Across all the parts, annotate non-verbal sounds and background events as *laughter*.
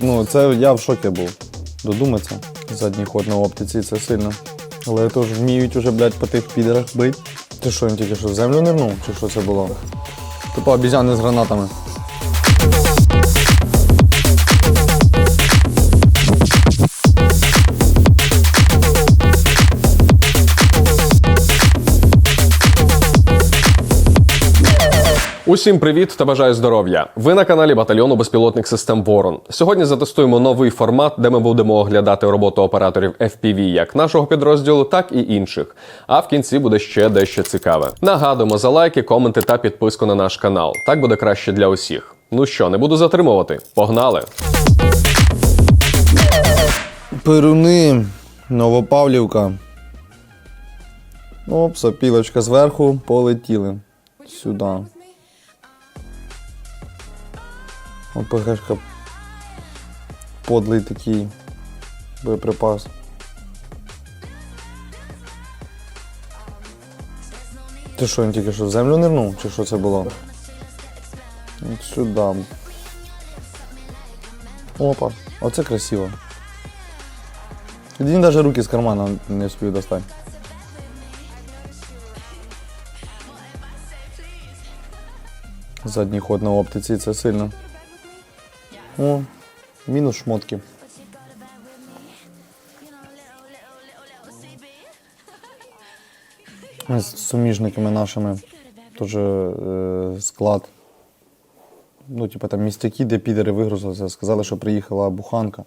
Ну, це я в шокі був. Додуматися. Задній ход на оптиці це сильно. Але то ж вміють уже, блядь, по тих підерах бить. Ти що, він тільки що в землю нирнув? Чи що це було? Типа обізяни з гранатами. Усім привіт та бажаю здоров'я. Ви на каналі батальйону безпілотних систем Ворон. Сьогодні затестуємо новий формат, де ми будемо оглядати роботу операторів FPV як нашого підрозділу, так і інших. А в кінці буде ще дещо цікаве. Нагадуємо за лайки, коменти та підписку на наш канал. Так буде краще для усіх. Ну що, не буду затримувати. Погнали! Перуни, Новопавлівка. Оп, сопілочка зверху, полетіли. Сюди. ОПГшка. Подлий такий боєприпас. Ти що, він тільки що в землю нирнув? Чи що це було? Сюди. Опа, оце красиво. Він навіть руки з кармана не встиг достати. Задній ход на оптиці це сильно. О, мінус шмотки. З суміжниками нашими теж е, склад. Ну, типу там містяки, де підери вигрузилися, сказали, що приїхала буханка.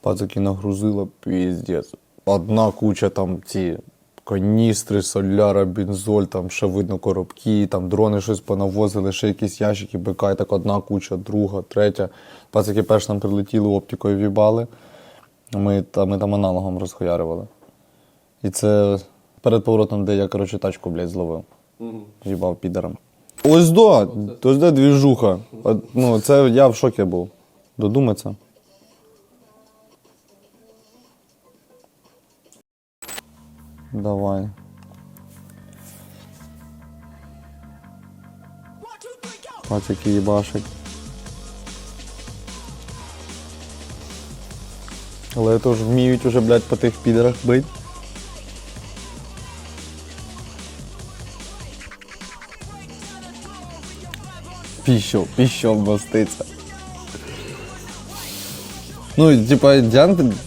Пацаки нагрузила, піздець. Одна куча там ці каністри, соляра, бензоль, там ще видно коробки, там дрони щось понавозили, ще якісь ящики, БК, і так одна куча, друга, третя. Пацаки перш нам прилетіли, оптикою вібали. а Ми, та, ми там аналогом розхуярювали. І це перед поворотом, де я, коротше, тачку, блядь, зловив. Їбав підером. Ось до, ось де двіжуха. Ну, це я в шокі був. Додуматися. Давай. Пацики їбашать. Але теж вміють уже, блядь, по тих підерах бить. Піщов, піщов маститься. Ну, типа,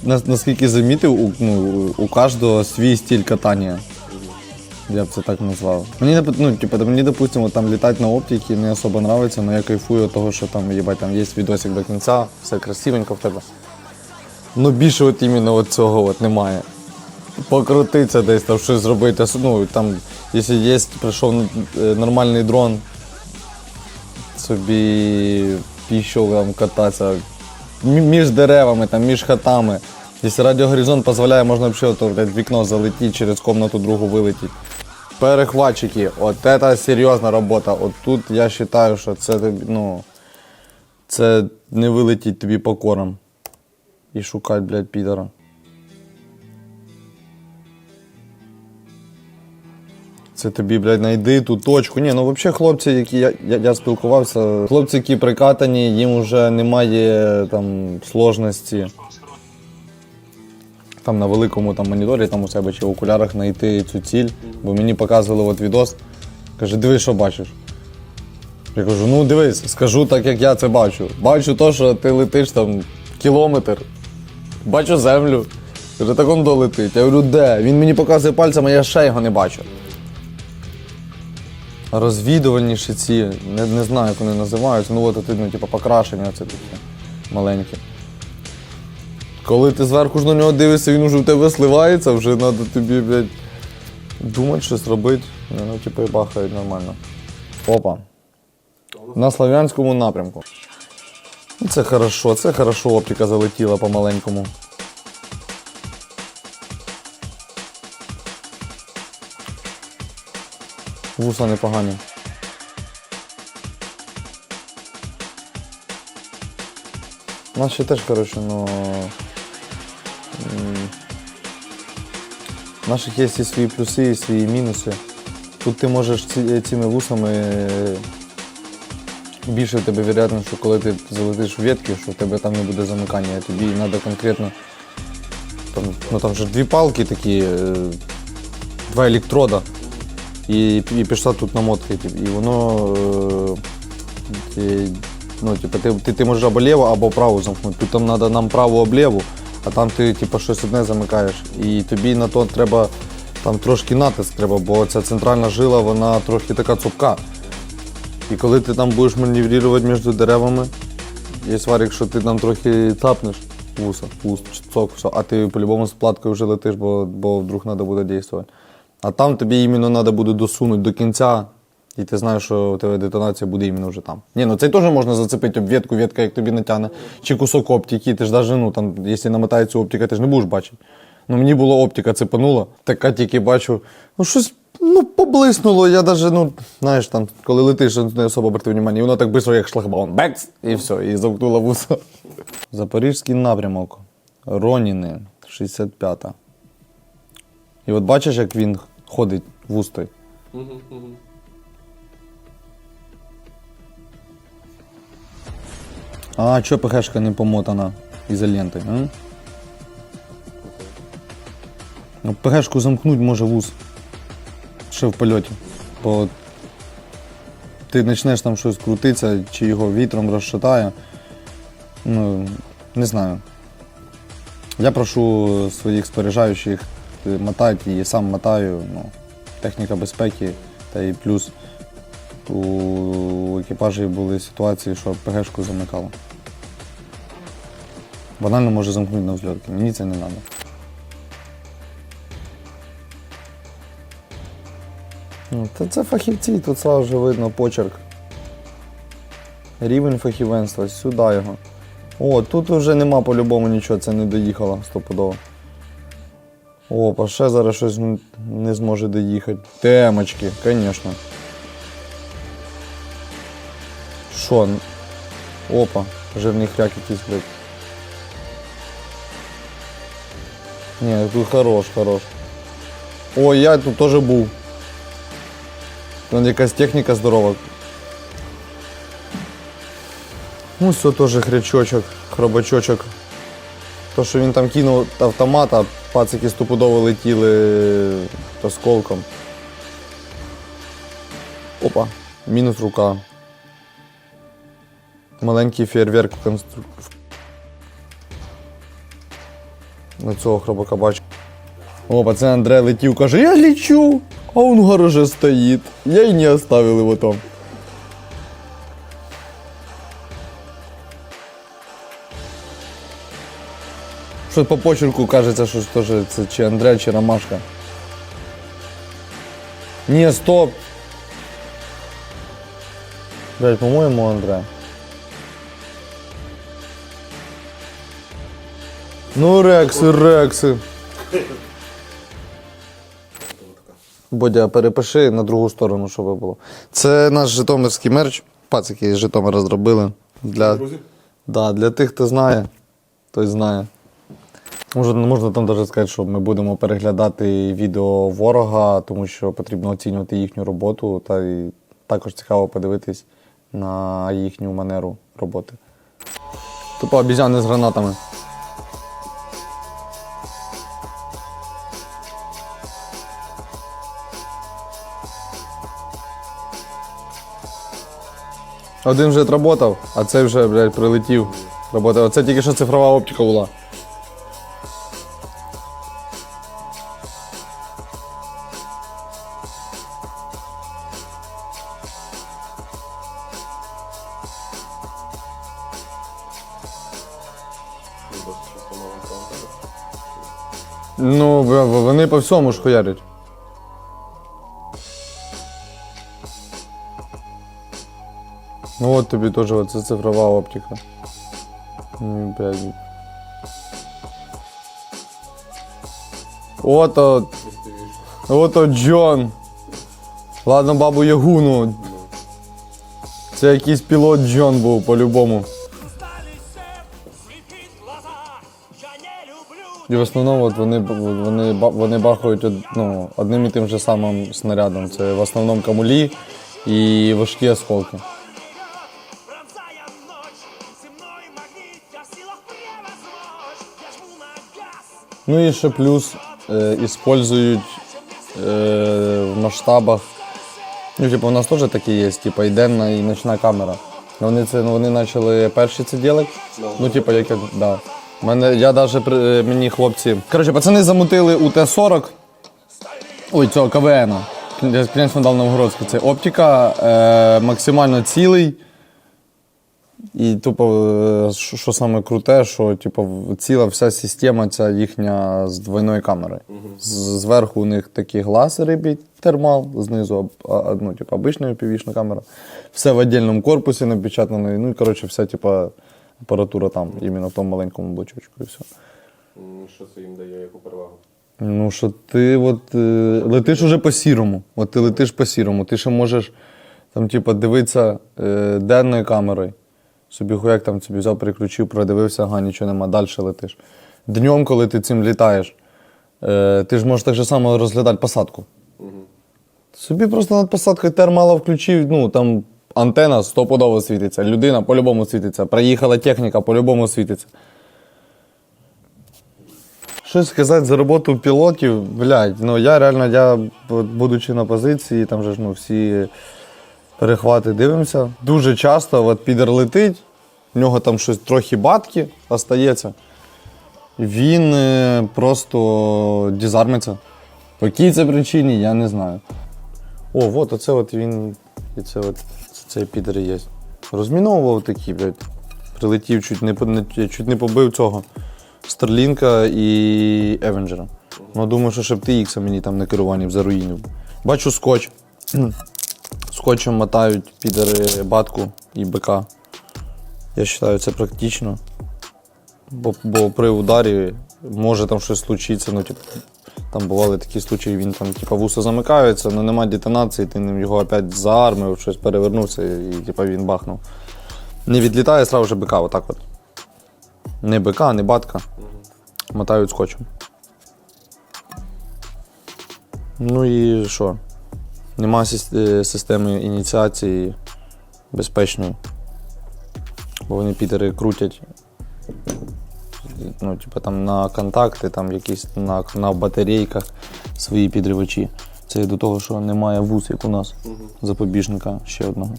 на- наскільки замітив, у, ну, у кожного свій стиль катання. Я б це так назвав. Мені, нап- ну, типа, мені, допустимо, там літати на оптиці не особо нравиться, але я кайфую від того, що там, їбать, там є відосик до кінця, все красивенько в тебе. Ну більше от іменно от цього от немає. Покрутитися десь там щось зробити. Ну, там, якщо є, прийшов е, нормальний дрон, собі пішов там кататися між деревами, там, між хатами. Якщо радіогоризонт дозволяє, можна взагалі вікно залетіти, через кімнату другу вилетіти. Перехватчики, от це серйозна робота. От тут я вважаю, що це ну, це не вилетіть тобі по корам. І шукати, блядь, підора. Це тобі, блядь, знайди ту точку. Ні, ну взагалі хлопці, які я, я, я спілкувався, хлопці, які прикатані, їм вже немає там сложності. Там на великому там, моніторі там у себе чи в окулярах знайти цю ціль. Бо мені показували от відос. Каже, дивись, що бачиш. Я кажу, ну дивись, скажу так, як я це бачу. Бачу то, що ти летиш там кілометр, бачу землю. Каже, так он долетить. Я говорю, де? Він мені показує пальцем, а я ще його не бачу. Розвідувальніші ці, не, не знаю, як вони називаються, ну от ну, типу, покрашення це таке маленьке. Коли ти зверху ж на нього дивишся, він уже в тебе сливається, вже треба тобі, блядь, думати, щось робити. Ну, ну, типу, і бахають нормально. Опа. На Слов'янському напрямку. Ну, Це хорошо, це хорошо оптика залетіла по-маленькому. Вуса непогані. У нас ще теж, коротше, ну. В наших є і свої плюси, і свої мінуси. Тут ти можеш ці, цими вусами е, більше тебе вірятно, що коли ти залетиш в ветки, що в тебе там не буде замикання. Тобі треба конкретно. Там, ну там же дві палки такі, е, два електрода. І, і пішла тут намотка. І воно. Е, ну, типу, ти, ти, ти можеш або ліво, або право замкнути. Тут там треба нам право або ліву, а там ти типу, щось одне замикаєш. І тобі на то треба там трошки натиск треба, бо ця центральна жила, вона трохи така цупка. І коли ти там будеш маневрувати між деревами, є свар, якщо ти там трохи цапнеш вуса, вус, цок, все, а ти по-любому з платкою вже летиш, бо, бо вдруг треба буде дійствувати. А там тобі іменно треба буде досунути до кінця, і ти знаєш, що у тебе детонація буде іменно вже там. Ні, ну це теж можна зацепити об ветку, ветка як тобі натягне, чи кусок оптики, ти ж навіть, ну там, якщо намотається оптика, ти ж не будеш бачити. Ну мені було оптика цепанула, така тільки бачу, ну щось ну, поблиснуло. Я навіть, ну, знаєш, там, коли летиш, не особо обрати увагу, і воно так швидко, як шлагбаун. Бекс! І все, і замкнула вуса. Запорізький напрямок. Роніни, 65-та. І от бачиш, як він ходить вустой. А, чо ПХшка не помотана ізолентою, а? Ну, ПГшку замкнуть може вуз. Ще в польоті. Бо ти почнеш там щось крутитися, чи його вітром розшатає. Ну, не знаю. Я прошу своїх споряджаючих мотати і сам мотаю. Ну, техніка безпеки. Та і плюс у екіпажі були ситуації, що ПГшку замикало. Банально може замкнути на взльотки. Мені це не треба. Ну, Та це фахівці, тут сразу вже видно почерк. Рівень фахівенства, сюди його. О, тут вже нема по-любому нічого, це не доїхало стопудово. О, а ще зараз щось н- не зможе доїхати. Темочки, звісно. Що? н- Опа, жирний хряк якийсь, блядь. Ні, тут хорош, хорош. Ой, я тут теж був. Там якась техніка здорова. Ну, все теж хрячочок, хробачочок. То, що він там кинув автомат, а пацики стопудово летіли осколком. Опа, мінус рука. Маленький фейерверк в констру... На цього хробака бачу. Опа, це Андре летів, каже, я лечу, а он в гараже стоїть. Я й не оставил его там. Що по почерку кажеться, що теж це чи Андре, чи Ромашка. Ні, стоп. Блять, по-моєму, Андре. Ну, рекси, рекси. Бодя, перепиши на другу сторону, щоб було. Це наш житомирський мерч. Пацики з Житомира зробили. Для, да, для тих, хто знає, той знає. Може, можна там навіть сказати, що ми будемо переглядати відео ворога, тому що потрібно оцінювати їхню роботу, та й також цікаво подивитись на їхню манеру роботи. Тупо обізяни з гранатами. Один вже отработав, а цей вже, блядь, прилетів. Работав. Оце тільки що цифрова оптика була. Вони по всьому ж хуярять. Ну от тобі теж оце цифрова оптика. Ну, блядь. Ото. Ото Джон. Ладно, бабу Ягуну. Це якийсь пілот Джон був по-любому. І в основному от вони вони, вони бахають ну, одним і тим же самим снарядом. Це в основному камулі і важкі осколки. Ну і ще плюс е, іспользують е, в масштабах. Ну, типу, у нас теж такі є, типу, і денна, і нічна камера. Вони це ну, вони почали перші це робити. Ну. ну, типу, як да. Мене, я даже, при- мені хлопці. Коротше, пацани замутили у Т-40. Ой, цього КВН. Князь Фондал Новгородський. Це оптика, е, максимально цілий. І тупо, е, що, саме круте, що типу, ціла вся система ця їхня з двойною камерою. З- Зверху у них такі гласи б'ють, термал, знизу ну, типу, обична півічна камера. Все в віддільному корпусі напечатано. Ну і коротше, вся типу, апаратура там, іменно в тому маленькому блочочку і все. Що це їм дає яку перевагу? Ну, що ти от, е, летиш уже по сірому. От ти летиш по сірому. Ти ще можеш там, типу, дивитися е, денною камерою. Собі хуяк там собі взяв, переключив, продивився, ага, нічого нема, далі летиш. Днем, коли ти цим літаєш, е, ти ж можеш так же само розглядати посадку. Собі просто над посадкою термала включив, ну там антена стопудово світиться, людина по-любому світиться, проїхала техніка, по-любому світиться. Щось сказати за роботу пілотів, блядь, ну я реально, я, будучи на позиції, там же ж ну, всі перехвати дивимося. Дуже часто от, підер летить, в нього там щось трохи батки остається. Він е, просто дізармиться. По якій це причині, я не знаю. О, от оце от він. І це от цей підер є. Розміновував такі, блядь. Прилетів, чуть не, не, чуть не побив цього. Старлінка і Евенджера. Ну, думаю, що б TX мені там на керуванні заруїнив. Бачу скотч. *clears throat* Скотчем мотають підери батку і БК. Я вважаю, це практично. Бо, бо при ударі може там щось случитися. Ну, типу, там бували такі случаї, він там, типу, вуса замикаються, але немає детонації, ти його опять заармив, щось перевернувся і типу, він бахнув. Не відлітає, сразу же БК, отак от. Не БК, не батка. Мотають скотчем. Ну і що? Нема е, системи ініціації безпечної. Бо вони підери крутять. Ну, типу, там на контакти, там якісь на, на батарейках свої підривачі. Це до того, що немає вуз, як у нас, запобіжника ще одного.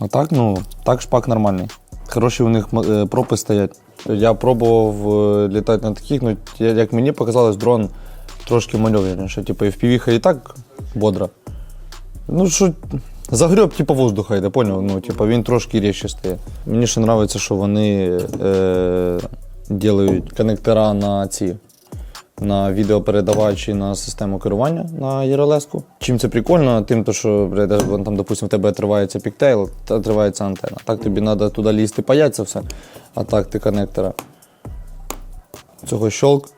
А так, ну, так шпак нормальний. Хороші у них е, пропи стоять. Я пробував е, літати на таких, ну, як мені показалось, дрон трошки мальовніше. Типу, і впівіха і так бодро. Ну, що загреб, типу, воздуха йде, поняв? Ну, типу, він трошки рідше стає. Мені ще подобається, що вони е, ділають коннектора на ці. На відеопередавачі на систему керування на ERLS. Чим це прикольно, тим, то, що там, допустим, в тебе тривається піктейл, та тривається антенна. Так тобі треба туди лізти паять все, а так ти коннектора. Цього щолк,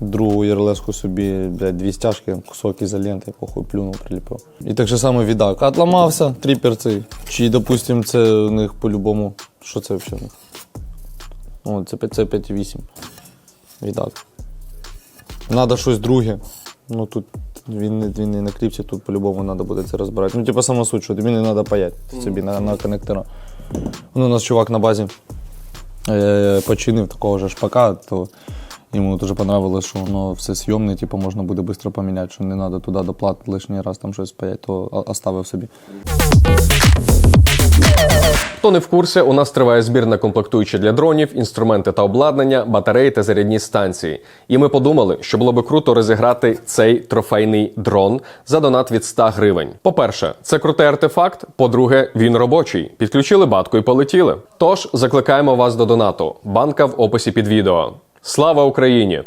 другу ERLS собі, блядь, дві стяжки, кусок ізоленти, похуй плюнув, приліпив. І так же само відак. Отламався, тріпер цей. Чи, допустим, це у них по-любому. Що це взагалі? О, це 5,8. Відак. Надо щось друге. Ну тут він, він не на кліпсі, тут по-любому треба буде це розбирати. Ну, типу, сама суть, що тобі не треба паяти собі на, на коннектора. Ну, у нас чувак на базі е, починив такого ж шпака, то йому дуже понравилось, що воно все зйомне, типу, можна буде швидко поміняти, що не треба туди доплатити лишній раз там щось паяти, то оставив собі. Хто не в курсі, у нас триває збір на комплектуючі для дронів, інструменти та обладнання, батареї та зарядні станції. І ми подумали, що було би круто розіграти цей трофейний дрон за донат від 100 гривень. По-перше, це крутий артефакт. По-друге, він робочий. Підключили батку і полетіли. Тож закликаємо вас до донату. Банка в описі під відео. Слава Україні!